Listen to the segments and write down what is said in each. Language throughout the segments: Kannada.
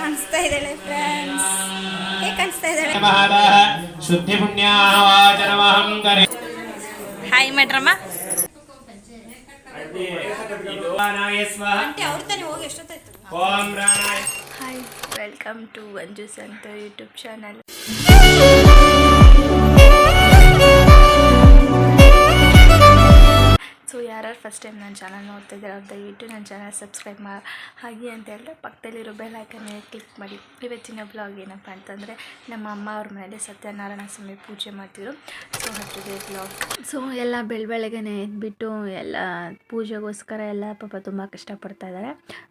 ಕಾಣಿಸ್ತಾ ಇದ್ದಾಳೆ ಫ್ರೆಂಡ್ಸ್ ಹೇಗೆ ಕಾಣಿಸ್ತಾ ಇದ್ದಾಳೆ? ಶುದ್ಧಿ ಪುಣ್ಯಾವಾಚನಮಹಂ ಕರೆ ಹಾಯ್ ಮಾಡ್ರಮ್ಮ ಓಂ hi welcome to Manju Santha YouTube channel ನನ್ನ ಚಾನಲ್ ನೋಡ್ತಾ ಇದ್ದಾರೆ ಅವ್ರು ದಯವಿಟ್ಟು ನನ್ನ ಚಾನಲ್ ಸಬ್ಸ್ಕ್ರೈಬ್ ಮಾ ಹಾಗೆ ಅಂತ ಹೇಳಿದ್ರೆ ಪಕ್ಕದಲ್ಲಿರೋ ಬೆಲ್ ಐಕನ್ನೇ ಕ್ಲಿಕ್ ಮಾಡಿ. ಇವತ್ತಿನ ಬ್ಲಾಗ್ ಏನಪ್ಪ ಅಂತಂದರೆ, ನಮ್ಮ ಅಮ್ಮ ಅವ್ರ ಮನೇಲಿ ಸತ್ಯನಾರಾಯಣ ಸ್ವಾಮಿ ಪೂಜೆ ಮಾಡ್ತಿದ್ರು. ಸೊ ಹತ್ತಿದೆ ಬ್ಲಾಗ್ ಸೊ ಎಲ್ಲ ಬೆಳ ಬೆಳಗ್ಗೆನೆ ಎದ್ಬಿಟ್ಟು ಎಲ್ಲ ಪೂಜೆಗೋಸ್ಕರ ಎಲ್ಲ ಪಾಪ ತುಂಬ ಕಷ್ಟಪಡ್ತಾ ಇದ್ದಾರೆ.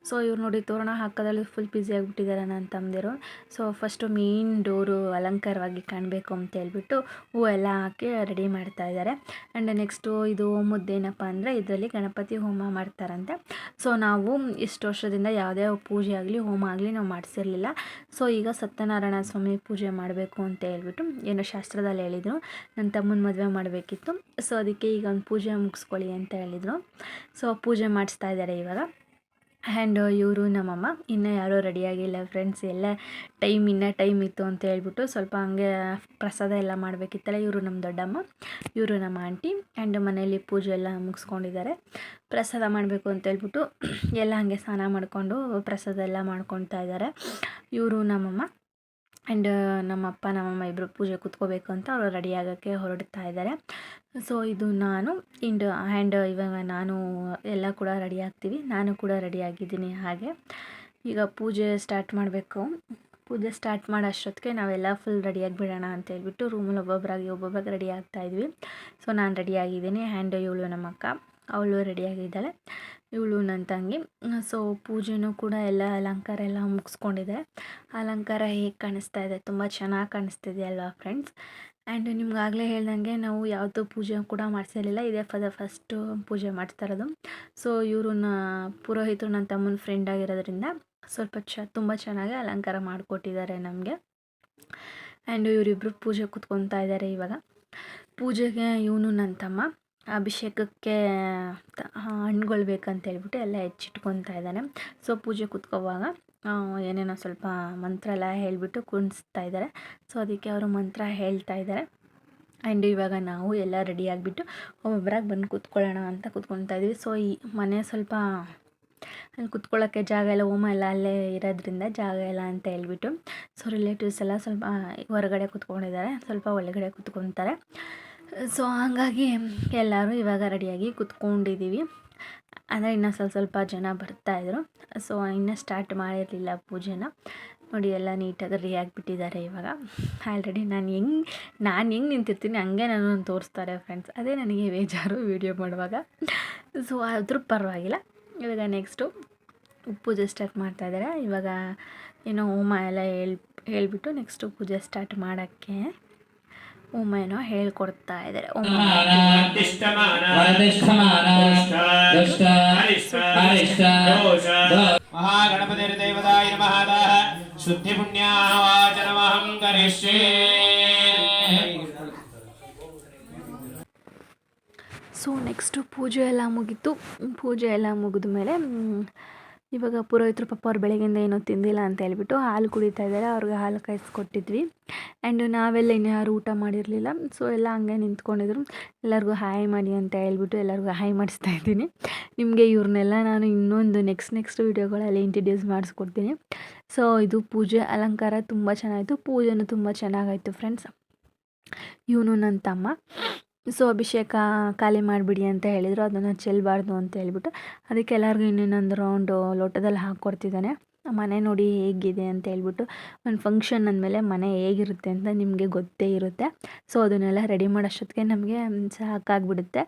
ಸೊ ಇವ್ರು ನೋಡಿ ತೋರಣ ಹಾಕೋದ್ರಲ್ಲಿ ಫುಲ್ ಬ್ಯುಸಿ ಆಗಿಬಿಟ್ಟಿದ್ದಾರೆ ನನ್ನ ತಮ್ಮದಿರು ಸೊ ಫಸ್ಟು ಮೇನ್ ಡೋರು ಅಲಂಕಾರವಾಗಿ ಕಾಣಬೇಕು ಅಂತ ಹೇಳ್ಬಿಟ್ಟು ಹೂವು ಎಲ್ಲ ಹಾಕಿ ರೆಡಿ ಮಾಡ್ತಾ ಇದ್ದಾರೆ. ಆ್ಯಂಡ್ ನೆಕ್ಸ್ಟು ಇದು ಹೋಮದ್ದೇನಪ್ಪ ಅಂದರೆ, ಇದರಲ್ಲಿ ಗಣಪತಿ ಹೋಮ ಮಾಡ್ತಾರಂತೆ. ಸೊ ನಾವು ಇಷ್ಟು ವರ್ಷದಿಂದ ಯಾವುದೇ ಪೂಜೆ ಆಗಲಿ, ಹೋಮ ಆಗಲಿ ನಾವು ಮಾಡಿಸಿರಲಿಲ್ಲ. ಸೊ ಈಗ ಸತ್ಯನಾರಾಯಣ ಸ್ವಾಮಿ ಪೂಜೆ ಮಾಡಬೇಕು ಅಂತ ಹೇಳ್ಬಿಟ್ಟು ಏನೋ ಶಾಸ್ತ್ರದಲ್ಲಿ ಹೇಳಿದರು. ನನ್ನ ತಮ್ಮನ ಮದುವೆ ಮಾಡಬೇಕಿತ್ತು. ಸೊ ಅದಕ್ಕೆ ಈಗ ಒಂದು ಪೂಜೆ ಮುಗಿಸ್ಕೊಳ್ಳಿ ಅಂತ ಹೇಳಿದರು. ಸೊ ಪೂಜೆ ಮಾಡಿಸ್ತಾ ಇದ್ದಾರೆ ಇವಾಗ. ಆ್ಯಂಡ್ ಇವರು ನಮ್ಮಮ್ಮ. ಇನ್ನೂ ಯಾರೂ ರೆಡಿಯಾಗಿಲ್ಲ ಫ್ರೆಂಡ್ಸ್ ಎಲ್ಲ ಟೈಮ್ ಇನ್ನೂ ಟೈಮ್ ಇತ್ತು ಅಂತ ಹೇಳ್ಬಿಟ್ಟು ಸ್ವಲ್ಪ ಹಂಗೆ ಪ್ರಸಾದ ಎಲ್ಲ ಮಾಡಬೇಕಿತ್ತಲ್ಲ. ಇವರು ನಮ್ಮ ದೊಡ್ಡಮ್ಮ, ಇವರು ನಮ್ಮ ಆಂಟಿ ಆ್ಯಂಡ್ ಮನೆಯಲ್ಲಿ ಪೂಜೆ ಎಲ್ಲ ಮುಗಿಸ್ಕೊಂಡಿದ್ದಾರೆ. ಪ್ರಸಾದ ಮಾಡಬೇಕು ಅಂತ ಹೇಳ್ಬಿಟ್ಟು ಎಲ್ಲ ಹಾಗೆ ಸ್ನಾನ ಮಾಡಿಕೊಂಡು ಪ್ರಸಾದ ಎಲ್ಲ ಮಾಡ್ಕೊತಾ ಇದ್ದಾರೆ. ಇವರು ನಮ್ಮಮ್ಮ. ಆ್ಯಂಡ್ ನಮ್ಮಪ್ಪ, ನಮ್ಮಮ್ಮ ಇಬ್ಬರು ಪೂಜೆ ಕೂತ್ಕೋಬೇಕು ಅಂತ ಅವರು ರೆಡಿ ಆಗೋಕ್ಕೆ ಹೊರಡ್ತಾ ಇದ್ದಾರೆ. ಸೊ, ಇದು ನಾನು. ಇಂಡ್ ಆ್ಯಂಡ್ ಇವಾಗ ನಾನು ಎಲ್ಲ ಕೂಡ ರೆಡಿ ಆಗ್ತೀವಿ. ನಾನು ಕೂಡ ರೆಡಿ ಆಗಿದ್ದೀನಿ ಹಾಗೆ. ಈಗ ಪೂಜೆ ಸ್ಟಾರ್ಟ್ ಮಾಡಬೇಕು. ಪೂಜೆ ಸ್ಟಾರ್ಟ್ ಮಾಡೋ ಅಷ್ಟೊತ್ತಿಗೆ ನಾವೆಲ್ಲ ಫುಲ್ ರೆಡಿಯಾಗಿ ಬಿಡೋಣ ಅಂತ ಹೇಳ್ಬಿಟ್ಟು ರೂಮಲ್ಲಿ ಒಬ್ಬೊಬ್ಬರಾಗಿ ಒಬ್ಬೊಬ್ಬರಾಗಿ ರೆಡಿ ಆಗ್ತಾ ಇದ್ವಿ. ಸೊ ನಾನು ರೆಡಿ ಆಗಿದ್ದೀನಿ. ಆ್ಯಂಡ್ ಇವಳು ನಮ್ಮ ಅಕ್ಕ ಅವಳು ರೆಡಿಯಾಗಿದ್ದಾಳೆ ಇವಳು ನನ್ನ ತಂಗಿ. ಸೊ ಪೂಜೆನೂ ಕೂಡ ಎಲ್ಲ ಅಲಂಕಾರ ಎಲ್ಲ ಮುಗಿಸ್ಕೊಂಡಿದೆ. ಅಲಂಕಾರ ಹೇಗೆ ಕಾಣಿಸ್ತಾ ಇದೆ? ತುಂಬ ಚೆನ್ನಾಗಿ ಕಾಣಿಸ್ತಿದೆ ಅಲ್ವಾ ಫ್ರೆಂಡ್ಸ್ ಆ್ಯಂಡ್ ನಿಮ್ಗಾಗಲೇ ಹೇಳ್ದಂಗೆ ನಾವು ಯಾವುದು ಪೂಜೆ ಕೂಡ ಮಾಡಿಸಿರಲಿಲ್ಲ ಇದೇ ಫದ ಫಸ್ಟು ಪೂಜೆ ಮಾಡ್ತಾ ಇರೋದು. ಸೊ ಇವ್ರನ್ನ, ಪುರೋಹಿತರು ನನ್ನ ತಮ್ಮನ ಫ್ರೆಂಡ್ ಆಗಿರೋದ್ರಿಂದ ಸ್ವಲ್ಪ ಚ, ತುಂಬ ಚೆನ್ನಾಗಿ ಅಲಂಕಾರ ಮಾಡಿಕೊಟ್ಟಿದ್ದಾರೆ ನಮಗೆ. ಆ್ಯಂಡ್ ಇವರಿಬ್ಬರು ಪೂಜೆ ಕೂತ್ಕೊತಾ ಇದ್ದಾರೆ ಇವಾಗ. ಪೂಜೆಗೆ ಇವನು ನನ್ನ ತಮ್ಮ. ಅಭಿಷೇಕಕ್ಕೆ ಹಣ್ಗಳು ಬೇಕಂತ ಹೇಳ್ಬಿಟ್ಟು ಎಲ್ಲ ಹೆಚ್ಚಿಟ್ಕೊತಾ ಇದ್ದಾನೆ. ಸೊ, ಪೂಜೆ ಕೂತ್ಕೋವಾಗ ಏನೇನೋ ಸ್ವಲ್ಪ ಮಂತ್ರ ಎಲ್ಲ ಹೇಳಿಬಿಟ್ಟು ಕುಣಿಸ್ತಾ ಇದ್ದಾರೆ. ಸೊ, ಅದಕ್ಕೆ ಅವರು ಮಂತ್ರ ಹೇಳ್ತಾ ಇದ್ದಾರೆ. ಆ್ಯಂಡ್ ಇವಾಗ ನಾವು ಎಲ್ಲ ರೆಡಿ ಆಗಿಬಿಟ್ಟು ಒಬ್ಬೊಬ್ಬರಾಗಿ ಬಂದು ಕೂತ್ಕೊಳ್ಳೋಣ ಅಂತ ಕೂತ್ಕೊತಾ ಇದ್ವಿ ಸೊ, ಈ ಮನೆ ಸ್ವಲ್ಪ ಅಲ್ಲಿ ಕುತ್ಕೊಳ್ಳೋಕ್ಕೆ ಜಾಗ ಎಲ್ಲ ಹೋಮ ಎಲ್ಲ ಅಲ್ಲೇ ಇರೋದ್ರಿಂದ ಜಾಗ ಇಲ್ಲ ಅಂತ ಹೇಳ್ಬಿಟ್ಟು, ಸೊ ರಿಲೇಟಿವ್ಸ್ ಎಲ್ಲ ಸ್ವಲ್ಪ ಹೊರಗಡೆ ಕೂತ್ಕೊಂಡಿದ್ದಾರೆ. ಸ್ವಲ್ಪ ಒಳಗಡೆ ಕೂತ್ಕೊತಾರೆ. ಸೊ ಹಾಗಾಗಿ ಎಲ್ಲರೂ ಇವಾಗ ರೆಡಿಯಾಗಿ ಕುತ್ಕೊಂಡಿದ್ದೀವಿ. ಅಂದರೆ ಇನ್ನೂ ಸ್ವಲ್ಪ ಸ್ವಲ್ಪ ಜನ ಬರ್ತಾಯಿದ್ರು ಸೊ ಇನ್ನೂ ಸ್ಟಾರ್ಟ್ ಮಾಡಿರಲಿಲ್ಲ ಪೂಜೆನ. ನೋಡಿ, ಎಲ್ಲ ನೀಟಾಗಿ ರೆಡಿ ಆಗಿಬಿಟ್ಟಿದ್ದಾರೆ ಇವಾಗ. ಆಲ್ರೆಡಿ ನಾನು ಹೆಂಗೆ ನಾನು ಹೆಂಗೆ ನಿಂತಿರ್ತೀನಿ, ಹಂಗೆ ನಾನು ತೋರಿಸ್ತಾರೆ ಫ್ರೆಂಡ್ಸ್ ಅದೇ ನನಗೆ ಬೇಜಾರು ವೀಡಿಯೋ ಮಾಡುವಾಗ. ಸೊ ಆದರೂ ಪರವಾಗಿಲ್ಲ. ಇವಾಗ ನೆಕ್ಸ್ಟು ಪೂಜೆ ಸ್ಟಾರ್ಟ್ ಮಾಡ್ತಾಯಿದ್ದಾರೆ ಇವಾಗ, ಏನೋ ಹೋಮ ಎಲ್ಲ ಹೇಳ್, ಹೇಳ್ಬಿಟ್ಟು ನೆಕ್ಸ್ಟು ಪೂಜೆ ಸ್ಟಾರ್ಟ್ ಮಾಡೋಕ್ಕೆ ಹೋಮ ಏನೋ ಹೇಳ್ಕೊಡ್ತಾ ಇದ್ದಾರೆ. ಮಹಾಗಣಪತಿರ್ದೇವತಾಯ ನಮಃ. ಶುದ್ಧಿ ಪುಣ್ಯಾವಾಚನಮಹಂ ಕರಿಷ್ಯೇ. ಸೊ ನೆಕ್ಸ್ಟು ಪೂಜೆ ಎಲ್ಲ ಮುಗೀತು. ಪೂಜೆ ಎಲ್ಲ ಮುಗಿದ ಮೇಲೆ ಇವಾಗ ಪುರೋಹಿತರು ಪಾಪ ಅವ್ರು ಬೆಳಗ್ಗೆಯಿಂದ ಏನೂ ತಿಂದಿಲ್ಲ ಅಂತ ಹೇಳ್ಬಿಟ್ಟು ಹಾಲು ಕುಡಿತಾ ಇದ್ದಾರೆ, ಅವ್ರಿಗೆ ಹಾಲು ಕಾಯಿಸ್ಕೊಟ್ಟಿದ್ವಿ. ಆ್ಯಂಡ್ ನಾವೆಲ್ಲ ಇನ್ಯಾರು ಯಾರು ಊಟ ಮಾಡಿರಲಿಲ್ಲ. ಸೊ ಎಲ್ಲ ಹಂಗೆ ನಿಂತ್ಕೊಂಡಿದ್ರು. ಎಲ್ಲರಿಗೂ ಹಾಯ್ ಮಾಡಿ ಅಂತ ಹೇಳ್ಬಿಟ್ಟು ಎಲ್ಲರಿಗೂ ಹಾಯ್ ಮಾಡಿಸ್ತಾ ಇದ್ದೀನಿ. ನಿಮಗೆ ಇವ್ರನ್ನೆಲ್ಲ ನಾನು ಇನ್ನೊಂದು ನೆಕ್ಸ್ಟ್ ನೆಕ್ಸ್ಟ್ ವೀಡಿಯೋಗಳಲ್ಲಿ ಇಂಟ್ರಡ್ಯೂಸ್ ಮಾಡಿಸ್ಕೊಡ್ತೀನಿ. ಸೊ ಇದು ಪೂಜೆ ಅಲಂಕಾರ ತುಂಬ ಚೆನ್ನಾಗಿತ್ತು. ಪೂಜೆನೂ ತುಂಬ ಚೆನ್ನಾಗಾಯಿತು ಫ್ರೆಂಡ್ಸ್ ಇವನು ನನ್ನ ತಮ್ಮ. ಸೊ ಅಭಿಷೇಕ ಖಾಲಿ ಮಾಡಿಬಿಡಿ ಅಂತ ಹೇಳಿದರು, ಅದನ್ನು ಚೆಲ್ಲಬಾರ್ದು ಅಂತ ಹೇಳ್ಬಿಟ್ಟು ಅದಕ್ಕೆ ಎಲ್ಲರಿಗೂ ಇನ್ನೊಂದು ರೌಂಡು ಲೋಟದಲ್ಲಿ ಹಾಕ್ಕೊಡ್ತಿದ್ದಾನೆ ಮನೆ ನೋಡಿ ಹೇಗಿದೆ ಅಂತ ಹೇಳ್ಬಿಟ್ಟು ಒಂದು ಫಂಕ್ಷನ್ ಅಂದಮೇಲೆ ಮನೆ ಹೇಗಿರುತ್ತೆ ಅಂತ ನಿಮಗೆ ಗೊತ್ತೇ ಇರುತ್ತೆ. ಸೊ ಅದನ್ನೆಲ್ಲ ರೆಡಿ ಮಾಡೋಷ್ಟೊತ್ತಿಗೆ ನಮಗೆ ಸಾಕಾಗ್ಬಿಡುತ್ತೆ.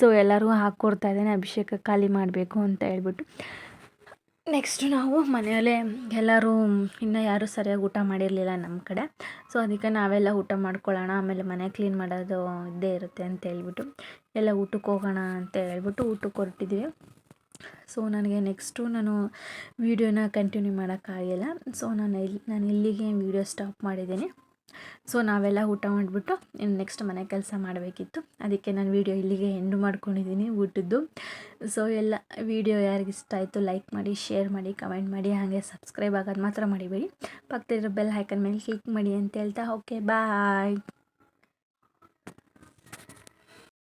ಸೊ ಎಲ್ಲರಿಗೂ ಹಾಕ್ಕೊಡ್ತಾ ಇದ್ದಾನೆ, ಅಭಿಷೇಕ ಖಾಲಿ ಮಾಡಬೇಕು ಅಂತ ಹೇಳ್ಬಿಟ್ಟು. ನೆಕ್ಸ್ಟ್ ನಾವು ಮನೆಯಲ್ಲೇ ಎಲ್ಲರೂ ಇನ್ನೂ ಯಾರೂ ಸರಿಯಾಗಿ ಊಟ ಮಾಡಿರಲಿಲ್ಲ ನಮ್ಮ ಕಡೆ. ಸೊ ಅದಕ್ಕೆ ನಾವೆಲ್ಲ ಊಟ ಮಾಡ್ಕೊಳ್ಳೋಣ, ಆಮೇಲೆ ಮನೆ ಕ್ಲೀನ್ ಮಾಡೋದು ಇದ್ದೇ ಇರುತ್ತೆ ಅಂತ ಹೇಳ್ಬಿಟ್ಟು, ಎಲ್ಲ ಊಟಕ್ಕೆ ಹೋಗೋಣ ಅಂತ ಹೇಳ್ಬಿಟ್ಟು ಊಟಕ್ಕೆ ಹೊರಟಿದ್ವಿ. ಸೊ ನನಗೆ ನೆಕ್ಸ್ಟು ನಾನು ವೀಡಿಯೋನ ಕಂಟಿನ್ಯೂ ಮಾಡೋಕ್ಕಾಗಿಲ್ಲ. ಸೊ ನಾನು ಇಲ್ಲಿ ನಾನು ಇಲ್ಲಿಗೆ ವೀಡಿಯೋ ಸ್ಟಾಪ್ ಮಾಡಿದ್ದೀನಿ. ಸೊ ನಾವೆಲ್ಲ ಊಟ ಮಾಡಿಬಿಟ್ಟು ಇನ್ನು ನೆಕ್ಸ್ಟ್ ಮನೆ ಕೆಲಸ ಮಾಡಬೇಕಿತ್ತು. ಅದಕ್ಕೆ ನಾನು ವೀಡಿಯೋ ಇಲ್ಲಿಗೆ ಎಂಡು ಮಾಡ್ಕೊಂಡಿದ್ದೀನಿ ಊಟದ್ದು. ಸೊ ಎಲ್ಲ ವೀಡಿಯೋ ಯಾರಿಗಿಷ್ಟ ಆಯಿತು ಲೈಕ್ ಮಾಡಿ ಶೇರ್ ಮಾಡಿ ಕಮೆಂಟ್ ಮಾಡಿ, ಹಾಗೆ ಸಬ್ಸ್ಕ್ರೈಬ್ ಆಗೋದು ಮಾತ್ರ ಮಾಡಿಬೇಡಿ ಪಕ್ಕದಲ್ಲಿರೋ ಬೆಲ್ ಹೈಕನ್ ಮೇಲೆ ಕ್ಲಿಕ್ ಮಾಡಿ ಅಂತ ಹೇಳ್ತಾ ಓಕೆ ಬಾಯ್